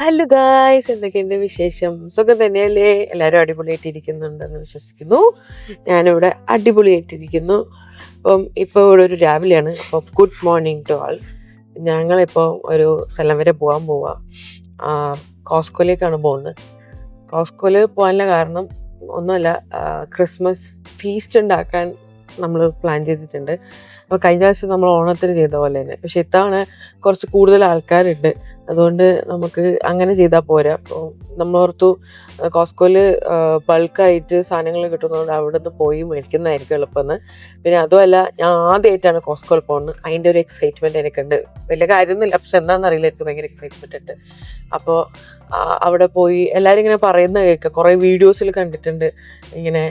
Hello guys എന്തൊക്കെയുണ്ട് വിശേഷം? സുഖം തന്നെയല്ലേ? എല്ലാവരും അടിപൊളിയായിട്ടിരിക്കുന്നുണ്ടെന്ന് വിശ്വസിക്കുന്നു. ഞാനിവിടെ അടിപൊളിയായിട്ടിരിക്കുന്നു. അപ്പം ഇപ്പോൾ ഇവിടെ ഒരു രാവിലെയാണ്. അപ്പം ഗുഡ് മോർണിംഗ് ടു ആൾ ഞങ്ങളിപ്പോൾ ഒരു സ്ഥലം വരെ പോകാൻ പോവാം. കോസ്കോയിലേക്കാണ് പോകുന്നത്. കോസ്കോയിൽ പോകാനുള്ള കാരണം ഒന്നുമല്ല ക്രിസ്മസ് ഫീസ്റ്റ് ഉണ്ടാക്കാൻ നമ്മൾ പ്ലാൻ ചെയ്തിട്ടുണ്ട്. അപ്പോൾ കഴിഞ്ഞ പ്രാവശ്യം നമ്മൾ ഓണത്തിന് ചെയ്ത പോലെ തന്നെ. പക്ഷെ ഇത്തവണ കുറച്ച് കൂടുതൽ ആൾക്കാരുണ്ട്. അതുകൊണ്ട് നമുക്ക് അങ്ങനെ ചെയ്താൽ പോരാ. നമ്മൾ ഓർത്തു കോസ്കോയിൽ ബൾക്കായിട്ട് സാധനങ്ങൾ കിട്ടുന്നതുകൊണ്ട് അവിടെ നിന്ന് പോയി മേടിക്കുന്നതായിരിക്കും എളുപ്പമെന്ന് പിന്നെ അതുമല്ല ഞാൻ ആദ്യമായിട്ടാണ് കോസ്കോയിൽ പോകുന്നത്. അതിന്റെ ഒരു എക്സൈറ്റ്മെന്റ് എനിക്കുണ്ട്. വലിയ കാര്യമൊന്നുമില്ല. പക്ഷെ എന്താണെന്നറിയില്ല എനിക്ക് ഭയങ്കര എക്സൈറ്റ്മെന്റ് ഉണ്ട്. അപ്പോൾ അവിടെ പോയി എല്ലാവരും ഇങ്ങനെ പറയുന്ന കേൾക്കുക കുറേ വീഡിയോസിൽ കണ്ടിട്ടുണ്ട്. ഇങ്ങനെ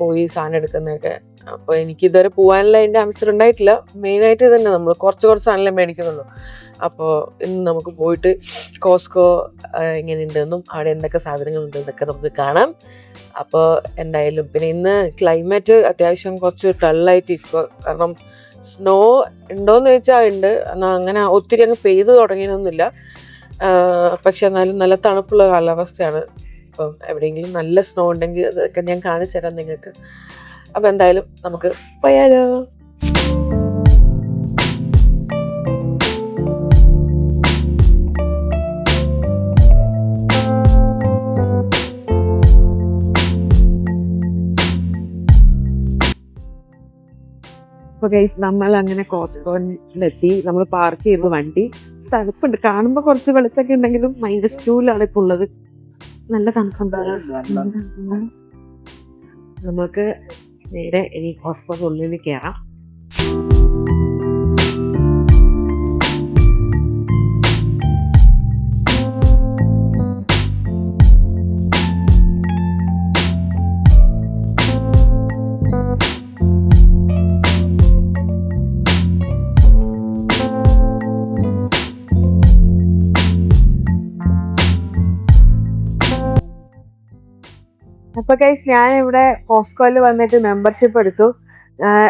പോയി സാധനം എടുക്കുന്നതൊക്കെ. അപ്പോൾ എനിക്ക് ഇതുവരെ പോകാനുള്ള അതിന്റെ അവസരം ഉണ്ടായിട്ടില്ല. മെയിനായിട്ട് തന്നെ നമ്മൾ കുറച്ച് കുറച്ച് സാധനം മേടിക്കുന്നുള്ളൂ. അപ്പോൾ ഇന്ന് നമുക്ക് പോയിട്ട് കോസ്കോ എങ്ങനെ ഉണ്ടെന്നും അവിടെ എന്തൊക്കെ സാധനങ്ങളുണ്ട് എന്നൊക്കെ നമുക്ക് കാണാം. അപ്പോൾ എന്തായാലും പിന്നെ ഇന്ന് ക്ലൈമറ്റ് അത്യാവശ്യം കുറച്ച് ടള്ളായിട്ട് ഇരിക്കുക കാരണം സ്നോ ഉണ്ടോയെന്ന് ചോദിച്ചാൽ ഉണ്ട്. എന്നാൽ അങ്ങനെ ഒത്തിരി അങ്ങ് പെയ്ത് തുടങ്ങിയൊന്നുമില്ല പക്ഷെ എന്നാലും നല്ല തണുപ്പുള്ള കാലാവസ്ഥയാണ്. അപ്പം എവിടെയെങ്കിലും നല്ല സ്നോ ഉണ്ടെങ്കിൽ അതൊക്കെ ഞാൻ കാണിച്ചു തരാം നിങ്ങൾക്ക്. അപ്പം എന്തായാലും നമുക്ക് പോയാലോ. അപ്പൊ ഗൈസ് നമ്മൾ അങ്ങനെ കോസ്റ്റോണിലെത്തി നമ്മൾ പാർക്ക് ചെയ്തു വണ്ടി. തണുപ്പുണ്ട്. കാണുമ്പോൾ കുറച്ച് വെളിച്ചൊക്കെ ഉണ്ടെങ്കിലും മൈനസ് ടൂലാണ് ഇപ്പൊ ഉള്ളത്. നല്ല തണുപ്പുണ്ടാകും നമുക്ക് നേരെ ഇനി ഹോസ്പിറ്റലിനുള്ളിൽ കയറാം. അപ്പൊ കൈസ് ഞാൻ ഇവിടെ പോസ്കോയിൽ വന്നിട്ട് മെമ്പർഷിപ്പ് എടുത്തു.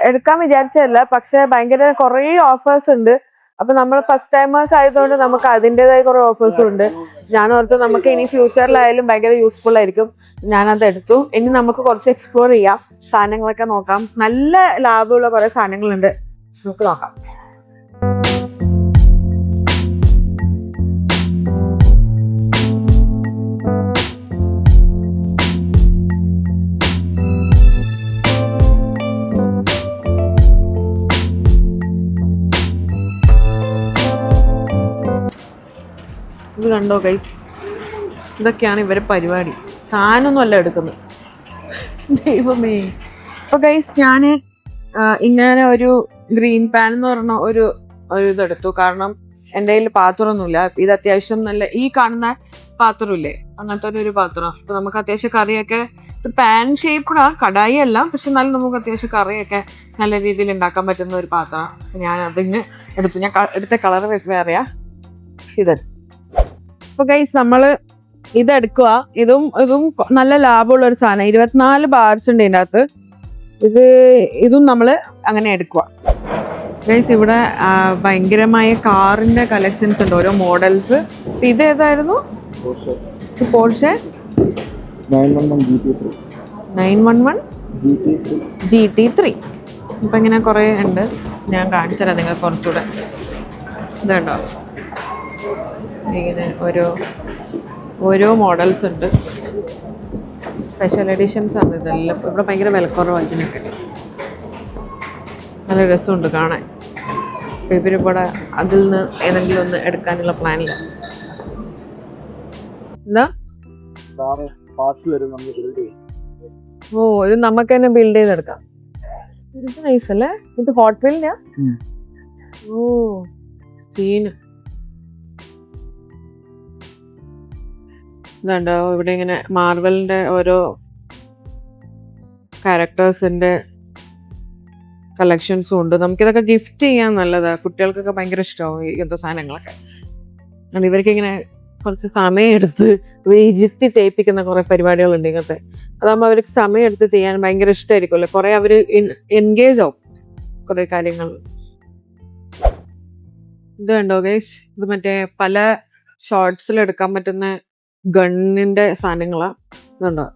എടുക്കാൻ വിചാരിച്ചതല്ല പക്ഷെ ഭയങ്കര കുറേ ഓഫേഴ്സ് ഉണ്ട്. അപ്പൊ നമ്മൾ ഫസ്റ്റ് ടൈമേഴ്സ് ആയതുകൊണ്ട് നമുക്ക് അതിന്റെതായ കുറെ ഓഫേഴ്സും ഉണ്ട്. ഞാൻ ഓർത്തു നമുക്ക് ഇനി ഫ്യൂച്ചറിലായാലും ഭയങ്കര യൂസ്ഫുൾ ആയിരിക്കും. ഞാനത് എടുത്തു. ഇനി നമുക്ക് കുറച്ച് എക്സ്പ്ലോർ ചെയ്യാം. സാധനങ്ങളൊക്കെ നോക്കാം. നല്ല ലാഭമുള്ള കുറെ സാധനങ്ങളുണ്ട്. നമുക്ക് നോക്കാം. ഇത് കണ്ടോ ഗൈസ് ഇതൊക്കെയാണ് ഇവരെ പരിപാടി. സാധനമൊന്നും അല്ല എടുക്കുന്നത്. ദൈവമേ. അപ്പോൾ ഗൈസ് ഞാൻ ഇങ്ങനെ ഒരു ഗ്രീൻ പാൻ എന്ന് പറഞ്ഞ ഒരു ഒരു ഇതെടുത്തു. കാരണം എന്റെ കയ്യിൽ പാത്രമൊന്നുമില്ല. ഇത് അത്യാവശ്യം നല്ല ഈ കാണുന്ന പാത്രമില്ലേ? അങ്ങനത്തെ ഒരു- പാത്രം. അപ്പോൾ നമുക്ക് അത്യാവശ്യം കറിയൊക്കെ പാൻ ഷേപ്പ്ഡാ കടായി അല്ല. പക്ഷെ എന്നാലും നമുക്ക് അത്യാവശ്യം കറിയൊക്കെ നല്ല രീതിയിൽ ഉണ്ടാക്കാൻ പറ്റുന്ന ഒരു പാത്രമാണ് ഞാൻ അതിന് എടുത്തു. ഞാൻ എടുത്ത കളർ വേറെയാ. ഇത്. അപ്പൊ ഗൈസ് നമ്മൾ ഇതെടുക്കുക ഇതും ഇതും നല്ല ലാഭമുള്ള ഒരു സാധനം. ഇരുപത്തിനാല് ബാർസ് ഉണ്ട് ഇതിന്റെ അകത്ത് ഇത് ഇതും നമ്മൾ അങ്ങനെ എടുക്കുക ഗൈസ് ഇവിടെ ഭയങ്കരമായ കാറിന്റെ കളക്ഷൻസ് ഉണ്ട്. ഓരോ മോഡൽസ് ഇത് ഏതായിരുന്നു? Porsche G T three three ഇപ്പം ഇങ്ങനെ കുറേ ഉണ്ട്. ഞാൻ കാണിച്ചുതരാം നിങ്ങൾക്ക് കുറച്ചുകൂടെ ഇതുണ്ടോ? ഇങ്ങനെ ഓരോ ഓരോ മോഡൽസ് ഉണ്ട്. സ്പെഷ്യൽ എഡിഷൻസ് ആണ് ഇതെല്ലാം. ഇവിടെ ഭയങ്കര വിലക്കുറവാണ് ഇതിനൊക്കെ. നല്ല രസമുണ്ട് കാണാൻ. അപ്പോൾ ഇവരിവിടെ അതിൽ നിന്ന് ഏതെങ്കിലും ഒന്ന് എടുക്കാനുള്ള പ്ലാനില്ല എന്താ? ഓ ഇത് നമുക്ക് തന്നെ ബിൽഡ് ചെയ്തെടുക്കാം ഇത് നൈസ് അല്ലേ? ഇത് ഹോട്ട് ഓ സീന് ഇതുണ്ടോ ഇവിടെ ഇങ്ങനെ മാർവലിന്റെ ഓരോ ക്യാരക്ടേഴ്സിന്റെ കളക്ഷൻസും ഉണ്ട്. നമുക്കിതൊക്കെ ഗിഫ്റ്റ് ചെയ്യാൻ നല്ലതാണ് കുട്ടികൾക്കൊക്കെ ഭയങ്കര ഇഷ്ടമാവും ഇങ്ങനത്തെ സാധനങ്ങളൊക്കെ. കാരണം ഇവർക്കിങ്ങനെ കുറച്ച് സമയമെടുത്ത് എടുത്ത് ഇരുത്തി തേപ്പിക്കുന്ന കുറേ പരിപാടികളുണ്ട് ഇങ്ങനത്തെ. അതാകുമ്പോൾ അവർക്ക് സമയമെടുത്ത് ചെയ്യാൻ ഭയങ്കര ഇഷ്ടമായിരിക്കുമല്ലോ കുറേ അവർ എൻഗേജ് ആവും കുറേ കാര്യങ്ങൾ. ഇത് കണ്ടോ ഗേഷ് ഇത് മറ്റേ പല ഷോർട്സിൽ എടുക്കാൻ പറ്റുന്ന ഗണ്ണിന്റെ സാധനങ്ങളാണ് ഇതുണ്ടോ?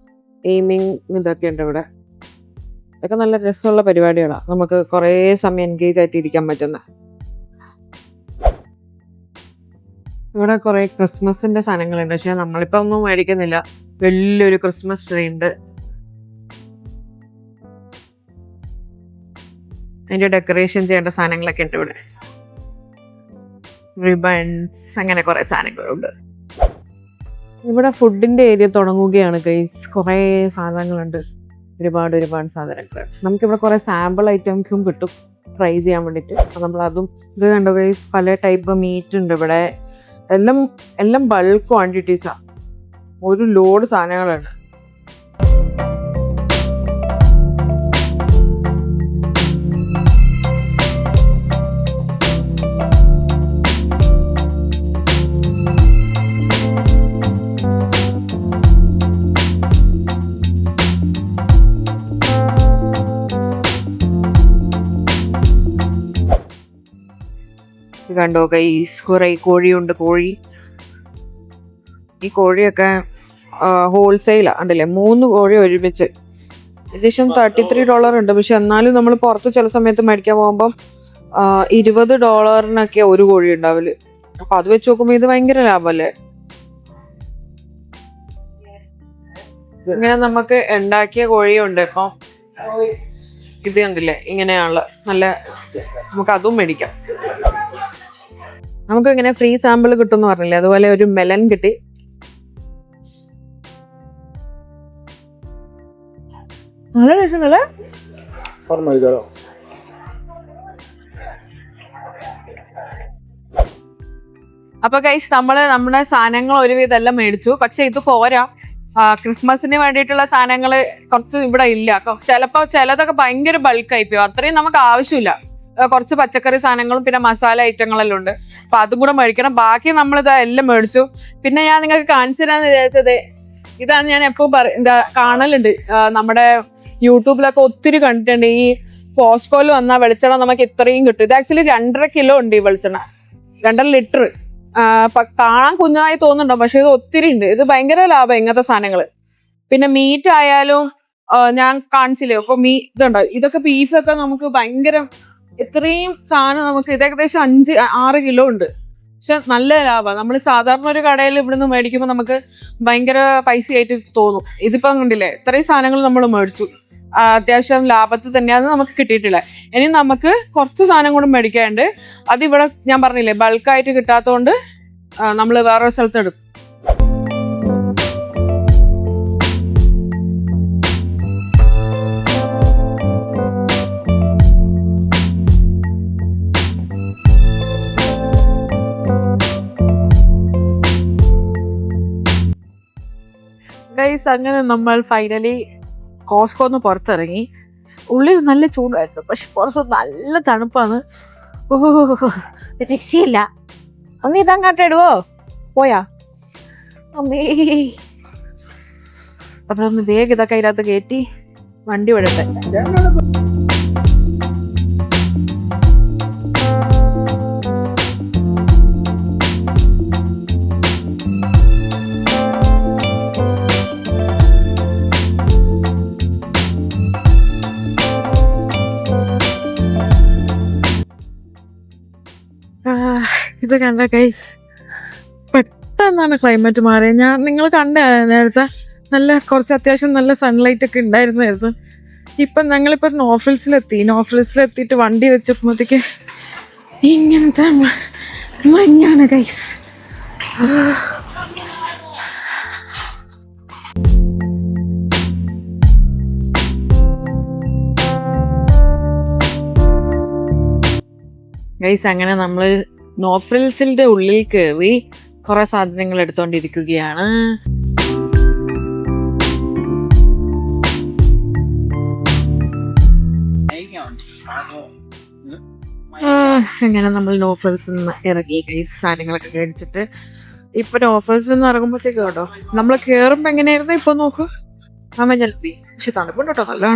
എയിമിങ് ഇതൊക്കെ ഉണ്ട് ഇവിടെ. ഇതൊക്കെ നല്ല രസമുള്ള പരിപാടികളാണ് നമുക്ക് കുറേ സമയം എൻഗേജ് ആയിട്ട് ഇരിക്കാൻ പറ്റുന്ന. ഇവിടെ കുറേ ക്രിസ്മസിന്റെ സാധനങ്ങളുണ്ട്. പക്ഷേ നമ്മളിപ്പോൾ ഒന്നും മേടിക്കുന്നില്ല. വലിയൊരു ക്രിസ്മസ് ട്രീ ഉണ്ട്. അതിന്റെ ഡെക്കറേഷൻ ചെയ്യേണ്ട സാധനങ്ങളൊക്കെ ഉണ്ട് ഇവിടെ. റിബൺസ് അങ്ങനെ കുറേ സാധനങ്ങളുണ്ട്. ഇവിടെ ഫുഡിന്റെ ഏരിയ തുടങ്ങുകയാണ് ഗൈസ് കുറേ സാധനങ്ങളുണ്ട്. ഒരുപാട് ഒരുപാട് സാധനങ്ങൾ. നമുക്കിവിടെ കുറേ സാമ്പിൾ ഐറ്റംസും കിട്ടും. ട്രൈ ചെയ്യാൻ വേണ്ടിയിട്ട്. അപ്പം നമ്മൾ അതും ഇത് കണ്ടോ ഗൈസ് പല ടൈപ്പ് മീറ്റ് ഉണ്ട് ഇവിടെ. എല്ലാം എല്ലാം ബൾക്ക് ക്വാണ്ടിറ്റീസാ ഒരു ലോഡ് സാധനങ്ങളുണ്ട് കണ്ടോ ഗൈസ് കുറേ കോഴിയുണ്ട് കോഴി. ഈ കോഴിയൊക്കെ ഹോൾസെയിലാണ് ഉണ്ടല്ലേ? മൂന്ന് കോഴി ഒരുമിച്ച്. ഏകദേശം തേർട്ടി ത്രീ ഡോളർ ഉണ്ട്. പക്ഷെ എന്നാലും നമ്മൾ പുറത്ത് ചില സമയത്ത് മേടിക്കാൻ പോകുമ്പം ഇരുപത് ഡോളറിനൊക്കെ ഒരു കോഴി ഉണ്ടാവില്ല അപ്പൊ അത് വെച്ച് നോക്കുമ്പോ ഇത് ഭയങ്കര ലാഭമല്ലേ ഇങ്ങനെ നമുക്ക് ഉണ്ടാക്കിയ കോഴിയുണ്ട് ഇപ്പൊ. ഇത് കണ്ടില്ലേ? ഇങ്ങനെയുള്ള നല്ല നമുക്ക് അതും മേടിക്കാം. നമുക്ക് ഇങ്ങനെ ഫ്രീ സാമ്പിൾ കിട്ടും പറഞ്ഞില്ലേ? അതുപോലെ ഒരു മെലൻ കിട്ടി. നല്ല അപ്പൊ കൈസ് നമ്മൾ നമ്മുടെ സാധനങ്ങൾ ഒരുവിധം എല്ലാം മേടിച്ചു. പക്ഷെ ഇത് പോരാ. ക്രിസ്മസിന് വേണ്ടിയിട്ടുള്ള സാധനങ്ങൾ കുറച്ച് ഇവിടെ ഇല്ല. ചിലപ്പോ ചിലതൊക്കെ ഭയങ്കര ബൾക്കായി പോയി. അത്രയും നമുക്ക് ആവശ്യമില്ല. കുറച്ച് പച്ചക്കറി സാധനങ്ങളും പിന്നെ മസാല ഐറ്റങ്ങളെല്ലാം ഉണ്ട്. അപ്പൊ അതും കൂടെ മേടിക്കണം. ബാക്കി നമ്മൾ ഇത് എല്ലാം മേടിച്ചു. പിന്നെ ഞാൻ നിങ്ങൾക്ക് കാണിച്ചു തരാന്ന് വിചാരിച്ചത് ഇതാണ് ഞാൻ എപ്പോഴും പറ എന്താ കാണലുണ്ട്. നമ്മുടെ യൂട്യൂബിലൊക്കെ ഒത്തിരി കണ്ടിട്ടുണ്ട്. ഈ പോസ്കോയിൽ വന്ന വെളിച്ചെണ്ണ നമുക്ക് ഇത്രയും കിട്ടും. ഇത് ആക്ച്വലി രണ്ടര കിലോ ഉണ്ട് ഈ വെളിച്ചെണ്ണ. രണ്ടര ലിറ്റർ. കാണാൻ കുഞ്ഞായി തോന്നുന്നുണ്ടോ പക്ഷെ ഇത് ഒത്തിരി ഉണ്ട്. ഇത് ഭയങ്കര ലാഭം ഇങ്ങനത്തെ സാധനങ്ങൾ പിന്നെ മീറ്റ് ആയാലും ഞാൻ കാണിച്ചില്ലേ? അപ്പൊ മീ ഇതുണ്ടോ? ഇതൊക്കെ ബീഫൊക്കെ നമുക്ക് ഭയങ്കര ഇത്രയും സാധനം നമുക്ക് ഇത് ഏകദേശം അഞ്ച് ആറ് കിലോ ഉണ്ട്. പക്ഷെ നല്ല ലാഭമാണ് നമ്മൾ സാധാരണ ഒരു കടയിൽ ഇവിടുന്ന് മേടിക്കുമ്പോൾ നമുക്ക് ഭയങ്കര പൈസയായിട്ട് തോന്നും. ഇതിപ്പം കണ്ടില്ലേ? ഇത്രയും സാധനങ്ങൾ നമ്മൾ മേടിച്ചു. അത്യാവശ്യം ലാഭത്തിൽ തന്നെയാണ് നമുക്ക് കിട്ടിയിട്ടുള്ളത്. ഇനി നമുക്ക് കുറച്ച് സാധനം കൂടെ മേടിക്കാനുണ്ട്. അതിവിടെ ഞാൻ പറഞ്ഞില്ലേ ബൾക്കായിട്ട് കിട്ടാത്തതുകൊണ്ട് നമ്മൾ വേറൊരു സ്ഥലത്ത് എടുക്കും. ഗൈസ് അങ്ങനെ നമ്മൾ ഫൈനലി കോസ്കോന്ന് പുറത്തിറങ്ങി. ഉള്ളിൽ നല്ല ചൂടായിരുന്നു. പക്ഷെ പുറത്ത് നല്ല തണുപ്പാണ്. ഓഹോ. രക്ഷയില്ല അന്ന് ഇതങ്ങോട്ട് ഇടുവോ? പോയാ? അമ്മേ. അപ്പൊ ഒന്ന് വേഗം ഇതൊക്കെ അതിനകത്ത് കയറ്റി വണ്ടി വിടട്ടെ. ഇത് കണ്ട കൈസ് പെട്ടെന്നാണ് ക്ലൈമറ്റ് മാറിയത് ഞാൻ നിങ്ങൾ കണ്ട നേരത്തെ നല്ല കുറച്ച് അത്യാവശ്യം നല്ല സൺലൈറ്റ് ഒക്കെ ഉണ്ടായിരുന്നായിരുന്നു ഇപ്പം ഞങ്ങളിപ്പോൾ നോഫിൽസിലെത്തി നോഫിൽസിലെത്തിയിട്ട് വണ്ടി വെച്ചപ്പോഴത്തേക്ക് ഇങ്ങനത്തെ മഞ്ഞാണ് കൈസ് ഗൈസ് അങ്ങനെ നമ്മൾ നോഫ്രിൽസിന്റെ ഉള്ളിൽ കയറി കുറേ സാധനങ്ങൾ എടുത്തോണ്ടിരിക്കുകയാണ്. ആ, അങ്ങനെ നമ്മൾ നിന്ന് ഇറങ്ങി കൈ സാധനങ്ങളൊക്കെ മേടിച്ചിട്ട്. ഇപ്പൊ നോഫൽസ് നിന്ന് ഇറങ്ങുമ്പോഴത്തേക്ക് കേട്ടോ നമ്മൾ കേറുമ്പോ എങ്ങനെയായിരുന്നു? ഇപ്പൊ നോക്കൂ. അമ്മ ഞാൻ പക്ഷെ തണുപ്പുണ്ട് കേട്ടോ നല്ല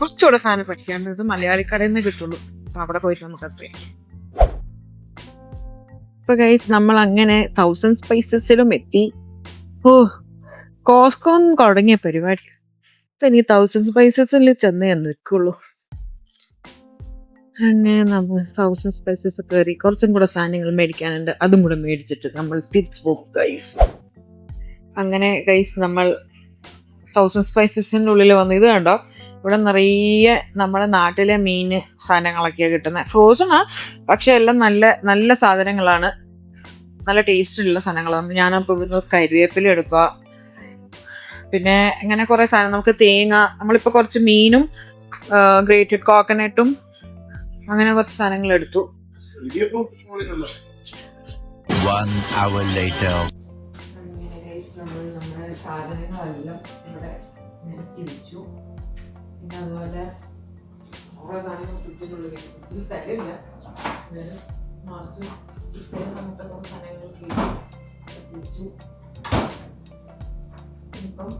കുറച്ചുകൂടെ സാധനം പഠിക്കാനുള്ളത് മലയാളി കടയിൽ നിന്ന് കിട്ടുള്ളൂ. അപ്പൊ അവിടെ പോയിട്ട് നമുക്ക് അത്രയും ഇപ്പൊ ഗൈസ് നമ്മൾ അങ്ങനെ തൗസൻഡ് സ്പൈസസിലും എത്തി. ഓ കോസ്കോ തുടങ്ങിയ പരിപാടി. എനിക്ക് തൗസൻഡ് സ്പൈസസിൽ ചെന്നേ നിൽക്കുള്ളൂ. അങ്ങനെ നമ്മൾ തൗസൻഡ് സ്പൈസസ് കയറി കുറച്ചും കൂടെ സാധനങ്ങൾ മേടിക്കാനുണ്ട്. അതും കൂടെ മേടിച്ചിട്ട് നമ്മൾ തിരിച്ചു പോകും ഗൈസ് അങ്ങനെ ഗൈസ് നമ്മൾ തൗസൻഡ് സ്പൈസസിന്റെ ഉള്ളിൽ വന്നു ഇത് കണ്ടോ? ഇവിടെ നിറയെ നമ്മുടെ നാട്ടിലെ മീൻ സാധനങ്ങളൊക്കെയാണ് കിട്ടുന്നത് ഫ്രോസണാ പക്ഷെ എല്ലാം നല്ല നല്ല സാധനങ്ങളാണ്. നല്ല ടേസ്റ്റ് ഉള്ള സാധനങ്ങളാണ്. ഞാനപ്പോൾ ഇവിടുന്ന് കരിവേപ്പില എടുക്കുക. പിന്നെ ഇങ്ങനെ കുറേ സാധനം. നമുക്ക് തേങ്ങ നമ്മളിപ്പോൾ കുറച്ച് മീനും ഗ്രേറ്റഡ് കോക്കനട്ടും അങ്ങനെ കുറച്ച് സാധനങ്ങൾ എടുത്തു. അങ്ങനെ സാധനങ്ങളെല്ലാം ഇവിടെ നിരത്തി വെച്ചു പിന്നെ അതുപോലെ കുറേ സാധനങ്ങൾ ഫ്രിഡ്ജിനുള്ളിൽ ഫ്രിഡ്ജിൽ സ്ഥലമില്ല. എന്നാലും മറിച്ച് ചിക്കൻ അങ്ങനത്തെ കുറേ സാധനങ്ങൾ വെച്ചു ഇനിയിപ്പം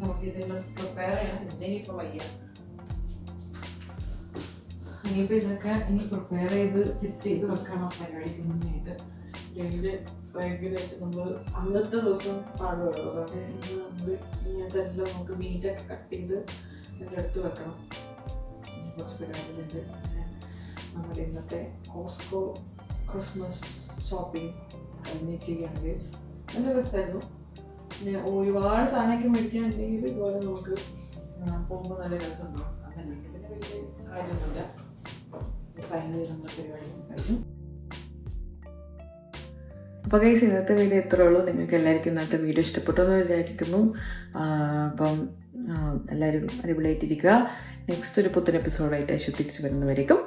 നമുക്ക് ഇതെല്ലാം പ്രിപ്പയർ ചെയ്യണം. ഇനിയിപ്പോൾ വയ്യ. ഇനിയിപ്പോൾ ഇതൊക്കെ ഇനി പ്രിപ്പയർ ചെയ്ത് സെറ്റ് ചെയ്ത് വെക്കണം പരിപാടിക്ക് മുന്നായിട്ട് അല്ലെങ്കിൽ ഭയങ്കരമായിട്ട് നമ്മൾ അന്നത്തെ ദിവസം പാടുള്ളൂ. അതുകൊണ്ട് നമ്മൾ ഇങ്ങനത്തെ എല്ലാം നമുക്ക് മീറ്റൊക്കെ കട്ട് ചെയ്ത് അടുത്ത് വെക്കണം. കുറച്ച് പരിപാടികളുണ്ട്. നമ്മുടെ ഇന്നത്തെ കോസ്കോ ക്രിസ്മസ് ഷോപ്പിംഗ് കഴിഞ്ഞിരിക്കുകയാണ് ഗേസ് നല്ല രസമായിരുന്നു. പിന്നെ ഒരുപാട് സാധനമൊക്കെ മേടിക്കാനുണ്ടെങ്കിൽ ഇതുപോലെ നമുക്ക് പോകുമ്പോൾ നല്ല രസമുണ്ടാവും. അങ്ങനെ പിന്നെ വലിയ കാര്യമൊന്നുമില്ല. ഫൈനലി നമ്മുടെ പരിപാടി കഴിഞ്ഞു. അപ്പോൾ ഗൈസ് ഇന്നത്തെ വീഡിയോ ഇത്രേ ഉള്ളൂ നിങ്ങൾക്ക് എല്ലാവർക്കും ഇന്നത്തെ വീഡിയോ ഇഷ്ടപ്പെട്ടു എന്ന് വിചാരിക്കുന്നു. അപ്പം എല്ലാവരും അടിപൊളിയായിട്ടിരിക്കുക. നെക്സ്റ്റ് ഒരു പുത്തൻ എപ്പിസോഡായിട്ട് അശു തിരിച്ച് വരുന്നവരേക്കും